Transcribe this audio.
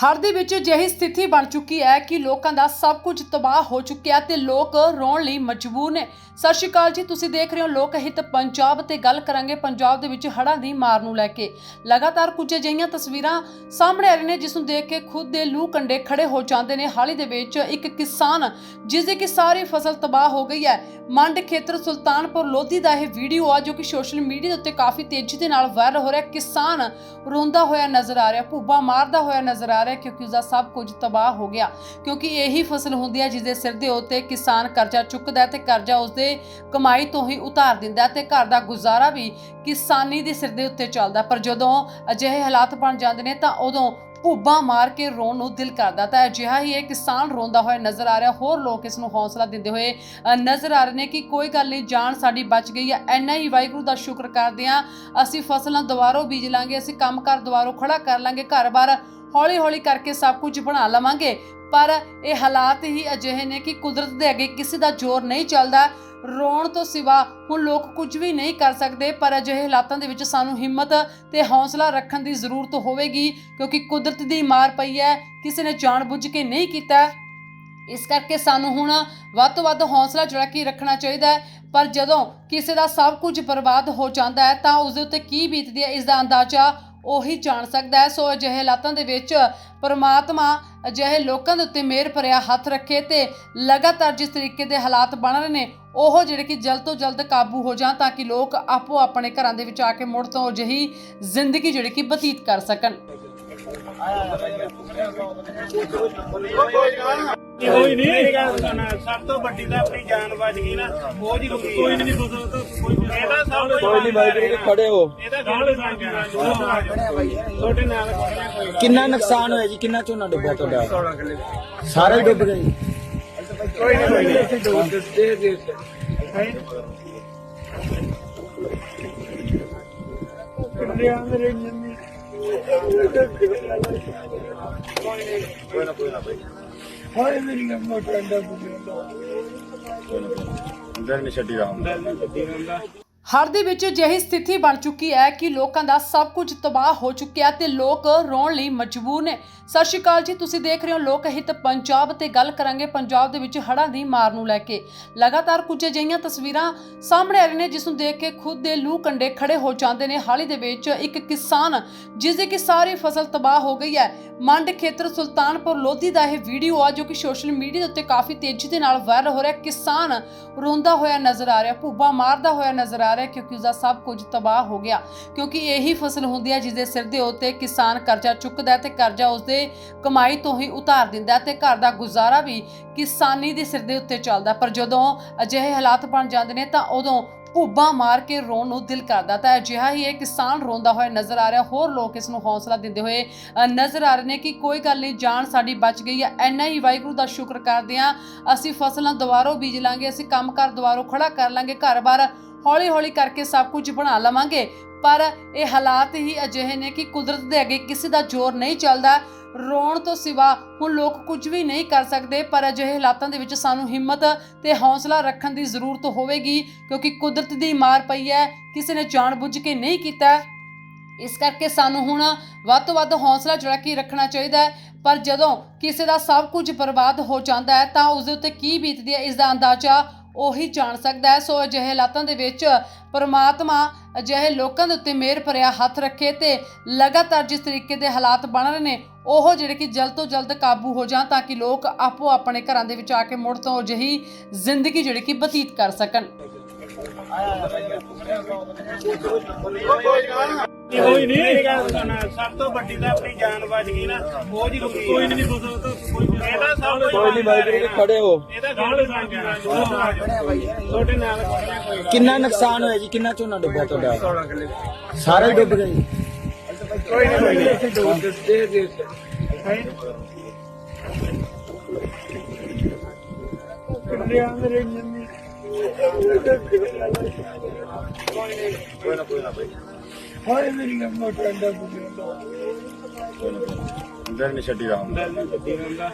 ਹਰ ਦੇ ਵਿੱਚ ਅਜਿਹੀ ਸਥਿਤੀ ਬਣ ਚੁੱਕੀ ਹੈ ਕਿ ਲੋਕਾਂ ਦਾ ਸਭ ਕੁਝ ਤਬਾਹ ਹੋ ਚੁੱਕਿਆ ਤੇ ਲੋਕ ਰੋਣ ਲਈ ਮਜਬੂਰ ਨੇ। ਸਤਿ ਸ਼੍ਰੀ ਅਕਾਲ ਜੀ, ਤੁਸੀਂ ਦੇਖ ਰਹੇ ਹੋ ਲੋਕ ਹਿੱਤ ਪੰਜਾਬ ਤੇ ਗੱਲ ਕਰਾਂਗੇ ਪੰਜਾਬ ਦੇ ਵਿੱਚ ਹੜ੍ਹਾਂ ਦੀ ਮਾਰ ਨੂੰ ਲੈ ਕੇ। ਲਗਾਤਾਰ ਕੁਝ ਅਜਿਹੀਆਂ ਤਸਵੀਰਾਂ ਸਾਹਮਣੇ ਆ ਰਹੀਆਂ ਨੇ, ਜਿਸ ਨੂੰ ਦੇਖ ਕੇ ਖੁਦ ਦੇ ਲੂ ਕੰਡੇ ਖੜੇ ਹੋ ਜਾਂਦੇ ਨੇ। ਹਾਲ ਹੀ ਦੇ ਵਿੱਚ ਇੱਕ ਕਿਸਾਨ, ਜਿਸ ਦੀ ਕਿ ਸਾਰੀ ਫਸਲ ਤਬਾਹ ਹੋ ਗਈ ਹੈ, ਮੰਡ ਖੇਤਰ ਸੁਲਤਾਨਪੁਰ ਲੋਧੀ ਦਾ ਇਹ ਵੀਡੀਓ ਆ, ਜੋ ਕਿ ਸੋਸ਼ਲ ਮੀਡੀਆ ਦੇ ਉੱਤੇ ਕਾਫੀ ਤੇਜ਼ੀ ਦੇ ਨਾਲ ਵਾਇਰਲ ਹੋ ਰਿਹਾ ਕਿਸਾਨ ਰੋਂਦਾ ਹੋਇਆ ਨਜ਼ਰ ਆ ਰਿਹਾ, ਭੂਬਾ ਮਾਰਦਾ ਹੋਇਆ ਨਜ਼ਰ ਆ ਰਿਹਾ। ਕਿਉਂਕਿ ਉਸਦਾ ਸਭ ਕੁਝ ਤਬਾਹ ਹੋ ਗਿਆ। ਕਿਉਂਕਿ ਇਹੀ ਫਸਲ ਹੁੰਦੀ ਹੈ ਜਿਸ ਦੇ ਸਿਰ ਦੇ ਉੱਤੇ ਕਿਸਾਨ ਕਰਜ਼ਾ ਚੁੱਕਦਾ ਤੇ ਕਰਜ਼ਾ ਉਸਦੇ ਕਮਾਈ ਤੋਂ ਹੀ ਉਤਾਰ ਦਿੰਦਾ ਤੇ ਘਰ ਦਾ ਗੁਜ਼ਾਰਾ ਵੀ ਕਿਸਾਨੀ ਦੇ ਸਿਰ ਦੇ ਉੱਤੇ ਚੱਲਦਾ ਪਰ ਜਦੋਂ ਅਜਿਹੇ ਹਾਲਾਤ ਬਣ ਜਾਂਦੇ ਨੇ ਤਾਂ ਉਦੋਂ ਭੁੱਬਾਂ ਮਾਰ ਕੇ ਰੋਣ ਨੂੰ ਦਿਲ ਕਰਦਾ ਤਾਂ ਅਜਿਹਾ ਹੀ ਇਹ ਕਿਸਾਨ ਰੋਂਦਾ ਹੋਇਆ ਨਜ਼ਰ ਆ ਰਿਹਾ। ਹੋਰ ਲੋਕ ਇਸ ਨੂੰ ਹੌਸਲਾ ਦਿੰਦੇ ਹੋਏ ਨਜ਼ਰ ਆ ਰਹੇ ਨੇ ਕਿ ਕੋਈ ਗੱਲ ਨਹੀਂ, ਜਾਨ ਸਾਡੀ ਬਚ ਗਈ ਹੈ। ਐਨਾ ਹੀ ਵਾਹਿਗੁਰੂ ਦਾ ਸ਼ੁਕਰ ਕਰਦੇ ਹਾਂ, ਅਸੀਂ ਫਸਲਾਂ ਦੁਬਾਰਾ ਬੀਜ ਲਾਂਗੇ, ਅਸੀਂ ਕੰਮਕਾਰ ਦੁਬਾਰਾ ਖੜਾ ਕਰ ਲਾਂਗੇ, ਘਰ-ਬਾਰ ਹੌਲੀ-ਹੌਲੀ ਕਰਕੇ ਸਭ ਕੁਝ ਬਣਾ ਲਵਾਂਗੇ। ਪਰ ਇਹ ਹਾਲਾਤ ਹੀ ਅਜਿਹੇ ਨੇ ਕਿ ਕੁਦਰਤ ਦੇ ਅੱਗੇ ਕਿਸੇ ਦਾ ਜ਼ੋਰ ਨਹੀਂ ਚੱਲਦਾ। ਰੋਣ ਤੋਂ ਸਿਵਾ ਹੁਣ ਲੋਕ ਕੁਝ ਵੀ ਨਹੀਂ ਕਰ ਸਕਦੇ, ਪਰ ਅਜਿਹੇ ਹਾਲਾਤਾਂ ਦੇ ਵਿੱਚ ਸਾਨੂੰ ਹਿੰਮਤ ਤੇ ਹੌਸਲਾ ਰੱਖਣ ਦੀ ਜ਼ਰੂਰਤ ਹੋਵੇਗੀ, ਕਿਉਂਕਿ ਕੁਦਰਤ ਦੀ ਮਾਰ ਪਈ ਹੈ, ਕਿਸੇ ਨੇ ਜਾਣਬੁੱਝ ਕੇ ਨਹੀਂ ਕੀਤਾ। ਇਸ ਕਰਕੇ ਸਾਨੂੰ ਹੁਣ ਵੱਧ ਤੋਂ ਵੱਧ ਹੌਸਲਾ ਜਿਹੜਾ ਕਿ ਰੱਖਣਾ ਚਾਹੀਦਾ ਹੈ। ਪਰ ਜਦੋਂ ਕਿਸੇ ਦਾ ਸਭ ਕੁਝ ਬਰਬਾਦ ਹੋ ਜਾਂਦਾ ਹੈ, ਤਾਂ ਉਸ ਦੇ ਉੱਤੇ ਕੀ ਬੀਤਦੀ ਹੈ, ਇਸ ਦਾ ਅੰਦਾਜ਼ਾ ਉਹੀ ਜਾਣ ਸਕਦਾ ਹੈ। ਸੋ ਅਜਿਹੇ ਹਾਲਾਤਾਂ ਦੇ ਵਿੱਚ ਪਰਮਾਤਮਾ ਅਜਿਹੇ ਲੋਕਾਂ ਦੇ ਉੱਤੇ ਮਿਹਰ ਭਰਿਆ ਹੱਥ ਰੱਖੇ ਤੇ ਲਗਾਤਾਰ ਜਿਸ ਤਰੀਕੇ ਦੇ ਹਾਲਾਤ ਬਣ ਰਹੇ ਨੇ, ਉਹ ਜਿਹੜੇ ਕਿ ਜਲਦ ਤੋਂ ਜਲਦ ਕਾਬੂ ਹੋ ਜਾਣ ਤਾਂ ਕਿ ਲੋਕ ਆਪੋ ਆਪਣੇ ਘਰਾਂ ਦੇ ਵਿੱਚ ਆ ਕੇ ਮੁੜ ਤੋਂ ਅਜਿਹੀ ਜ਼ਿੰਦਗੀ ਜਿਹੜੀ ਕਿ ਬਤੀਤ ਕਰ ਸਕਣ। ਕੋਈ ਨਹੀਂ। ਮੇਰੀ ਗੱਲ ਸੁਣ ਸਭ ਤੋਂ ਵੱਡੀ ਤਾਂ ਆਪਣੀ ਜਾਨ ਬਚ ਗਈ ਨਾ ਉਹ ਜ਼ਰੂਰੀ ਕੋਈ ਨਹੀਂ ਬਦਲ ਤਾਂ ਕੋਈ ਇਹਦਾ ਸਭ ਕੋਈ ਨਹੀਂ ਬਾਈ ਵੀਰੇ ਖੜੇ ਹੋ। ਇਹਦਾ ਗੱਲ ਬਣ ਗਿਆ ਤੁਹਾਡੇ ਨਾਲ ਕੋਈ ਕਿੰਨਾ ਨੁਕਸਾਨ ਹੋਇਆ ਜੀ? ਕਿੰਨਾ ਝੋਨਾ ਡੁੱਬਿਆ ਤੁਹਾਡਾ? ਸਾਰਾ ਡੁੱਬ ਜੀ। ਨਹੀਂ ਕੋਈ ਦੇ ਦੇ ਹਾਏ ਮੇਰੀ ਨੰਮਾ ਟੰਡਾ ਬੁਝਦਾ ਅੰਦਰ ਨਹੀਂ ਛੱਡੀ ਰਾਮ ਦਲ ਦੇ ਵਿੱਚ ਅਜਿਹੀ ਸਥਿਤੀ ਬਣ ਚੁੱਕੀ ਹੈ ਕਿ ਲੋਕਾਂ ਦਾ ਸਭ ਕੁਝ ਤਬਾਹ ਹੋ ਚੁੱਕਿਆ ਤੇ ਲੋਕ ਰੋਣ ਲਈ ਮਜਬੂਰ ਨੇ। ਸਤਿ ਸ਼੍ਰੀ ਅਕਾਲ ਜੀ, ਤੁਸੀਂ ਦੇਖ ਰਹੇ ਹੋ ਲੋਕ ਹਿੱਤ ਪੰਜਾਬ ਤੇ ਗੱਲ ਕਰਾਂਗੇ ਪੰਜਾਬ ਦੇ ਵਿੱਚ ਹੜ੍ਹਾਂ ਦੀ ਮਾਰ ਨੂੰ ਲੈ ਕੇ। ਲਗਾਤਾਰ ਕੁਝ ਅਜਿਹੀਆਂ ਤਸਵੀਰਾਂ ਸਾਹਮਣੇ ਆ ਰਹੀਆਂ ਨੇ, ਜਿਸ ਨੂੰ ਦੇਖ ਕੇ ਖੁਦ ਦੇ ਲੂ ਕੰਡੇ ਖੜੇ ਹੋ ਜਾਂਦੇ ਨੇ। ਹਾਲ ਹੀ ਦੇ ਵਿੱਚ ਇੱਕ ਕਿਸਾਨ, ਜਿਸ ਦੀ ਕਿ ਸਾਰੀ ਫਸਲ ਤਬਾਹ ਹੋ ਗਈ ਹੈ, ਮੰਡ ਖੇਤਰ ਸੁਲਤਾਨਪੁਰ ਲੋਧੀ ਦਾ ਇਹ ਵੀਡੀਓ ਆ, ਜੋ ਕਿ ਸੋਸ਼ਲ ਮੀਡੀਆ ਦੇ ਉੱਤੇ ਕਾਫੀ ਤੇਜ਼ੀ ਦੇ ਨਾਲ ਵਾਇਰਲ ਹੋ ਰਿਹਾ ਕਿਸਾਨ ਰੋਂਦਾ ਹੋਇਆ ਨਜ਼ਰ ਆ ਰਿਹਾ, ਭੂਬਾ ਮਾਰਦਾ ਹੋਇਆ ਨਜ਼ਰ ਆ ਰਿਹਾ। ਕਿਉਂਕਿ ਉਸਦਾ ਸਭ ਕੁਝ ਤਬਾਹ ਹੋ ਗਿਆ। ਕਿਉਂਕਿ ਇਹੀ ਫਸਲ ਹੁੰਦੀ ਹੈ ਜਿਸ ਦੇ ਸਿਰ ਦੇ ਉੱਤੇ ਕਿਸਾਨ ਕਰਜ਼ਾ ਚੁੱਕਦਾ ਤੇ ਕਰਜ਼ਾ ਉਸਦੇ ਕਮਾਈ ਤੋਂ ਹੀ ਉਤਾਰ ਦਿੰਦਾ ਤੇ ਘਰ ਦਾ ਗੁਜ਼ਾਰਾ ਵੀ ਕਿਸਾਨੀ ਦੇ ਸਿਰ ਦੇ ਉੱਤੇ ਚੱਲਦਾ ਪਰ ਜਦੋਂ ਅਜਿਹੇ ਹਾਲਾਤ ਬਣ ਜਾਂਦੇ ਨੇ ਤਾਂ ਉਦੋਂ ਭੁੱਬਾਂ ਮਾਰ ਕੇ ਰੋਣ ਨੂੰ ਦਿਲ ਕਰਦਾ ਤਾਂ ਅਜਿਹਾ ਹੀ ਇਹ ਕਿਸਾਨ ਰੋਂਦਾ ਹੋਇਆ ਨਜ਼ਰ ਆ ਰਿਹਾ। ਹੋਰ ਲੋਕ ਇਸ ਨੂੰ ਹੌਸਲਾ ਦਿੰਦੇ ਹੋਏ ਨਜ਼ਰ ਆ ਰਹੇ ਨੇ ਕਿ ਕੋਈ ਗੱਲ ਨਹੀਂ, ਜਾਨ ਸਾਡੀ ਬਚ ਗਈ ਹੈ। ਐਨਾ ਹੀ ਵਾਹਿਗੁਰੂ ਦਾ ਸ਼ੁਕਰ ਕਰਦੇ ਹਾਂ। ਅਸੀਂ ਫਸਲਾਂ ਦੁਬਾਰਾ ਬੀਜ ਲਾਂਗੇ, ਅਸੀਂ ਕੰਮਕਾਰ ਦੁਬਾਰਾ ਖੜਾ ਕਰ ਲਾਂਗੇ। ਘਰ-ਬਾਰ ਹੌਲੀ-ਹੌਲੀ ਕਰਕੇ ਸਭ ਕੁਝ ਬਣਾ ਲਵਾਂਗੇ। ਪਰ ਇਹ ਹਾਲਾਤ ਹੀ ਅਜਿਹੇ ਨੇ ਕਿ ਕੁਦਰਤ ਦੇ ਅੱਗੇ ਕਿਸੇ ਦਾ ਜ਼ੋਰ ਨਹੀਂ ਚੱਲਦਾ। ਰੋਣ ਤੋਂ ਸਿਵਾ ਹੁਣ ਲੋਕ ਕੁਝ ਵੀ ਨਹੀਂ ਕਰ ਸਕਦੇ, ਪਰ ਅਜਿਹੇ ਹਾਲਾਤਾਂ ਦੇ ਵਿੱਚ ਸਾਨੂੰ ਹਿੰਮਤ ਤੇ ਹੌਸਲਾ ਰੱਖਣ ਦੀ ਜ਼ਰੂਰਤ ਹੋਵੇਗੀ, ਕਿਉਂਕਿ ਕੁਦਰਤ ਦੀ ਮਾਰ ਪਈ ਹੈ, ਕਿਸੇ ਨੇ ਜਾਣਬੁੱਝ ਕੇ ਨਹੀਂ ਕੀਤਾ। ਇਸ ਕਰਕੇ ਸਾਨੂੰ ਹੁਣ ਵੱਧ ਤੋਂ ਵੱਧ ਹੌਸਲਾ ਜਿਹੜਾ ਕਿ ਰੱਖਣਾ ਚਾਹੀਦਾ ਹੈ। ਪਰ ਜਦੋਂ ਕਿਸੇ ਦਾ ਸਭ ਕੁਝ ਬਰਬਾਦ ਹੋ ਜਾਂਦਾ ਹੈ, ਤਾਂ ਉਸ ਦੇ ਉੱਤੇ ਕੀ ਬੀਤਦੀ ਹੈ, ਇਸ ਦਾ ਅੰਦਾਜ਼ਾ ਉਹੀ ਜਾਣ ਸਕਦਾ ਹੈ। ਸੋ ਅਜਿਹੇ ਹਾਲਾਤਾਂ ਦੇ ਵਿੱਚ ਪਰਮਾਤਮਾ ਅਜਿਹੇ ਲੋਕਾਂ ਦੇ ਉੱਤੇ ਮਿਹਰ ਭਰਿਆ ਹੱਥ ਰੱਖੇ ਤੇ ਲਗਾਤਾਰ ਜਿਸ ਤਰੀਕੇ ਦੇ ਹਾਲਾਤ ਬਣ ਰਹੇ ਨੇ, ਉਹ ਜਿਹੜੇ ਕਿ ਜਲਦ ਤੋਂ ਜਲਦ ਕਾਬੂ ਹੋ ਜਾਣ ਤਾਂ ਕਿ ਲੋਕ ਆਪੋ ਆਪਣੇ ਘਰਾਂ ਦੇ ਵਿੱਚ ਆ ਕੇ ਮੁੜ ਤੋਂ ਅਜਿਹੀ ਜ਼ਿੰਦਗੀ ਜਿਹੜੀ ਕਿ ਬਤੀਤ ਕਰ ਸਕਣ। ਕੋਈ ਨਹੀਂ ਸਭ ਤੋਂ ਵੱਡੀ ਤਾਂ ਆਪਣੀ ਜਾਨ ਬਚ ਗਈ ਨਾ ਉਹ ਜ਼ਰੂਰੀ ਕੋਈ ਨਹੀਂ ਬਦਲ ਤਾਂ ਕੋਈ ਇਹਦਾ ਸਭ ਕੋਈ ਨਹੀਂ ਬਾਈ ਵੀਰੇ ਖੜੇ ਹੋ। ਇਹਦਾ ਗੱਲ ਬਣ ਗਿਆ ਤੁਹਾਡੇ ਨਾਲ ਕੋਈ। ਕਿੰਨਾ ਨੁਕਸਾਨ ਹੋਇਆ ਜੀ? ਕਿੰਨਾ ਝੋਨਾ ਡੁੱਬਿਆ ਤੁਹਾਡਾ? ਸਾਰਾ ਹੀ ਡੁੱਬ ਗਿਆ ਜੀ। ਕੋਈ ਨਹੀਂ ਦੇ ਦੇ ਮੇਰੇ ਨੰਨੀ ਹਾਏ ਮੇਰੀ ਨੰਮਾ ਟੰਡਾ ਬੁਝਦਾ ਅੰਦਰ ਨਹੀਂ ਛੱਡੀ ਰਾਮ। ਦਲ ਨਹੀਂ ਛੱਡੀ ਹੁੰਦਾ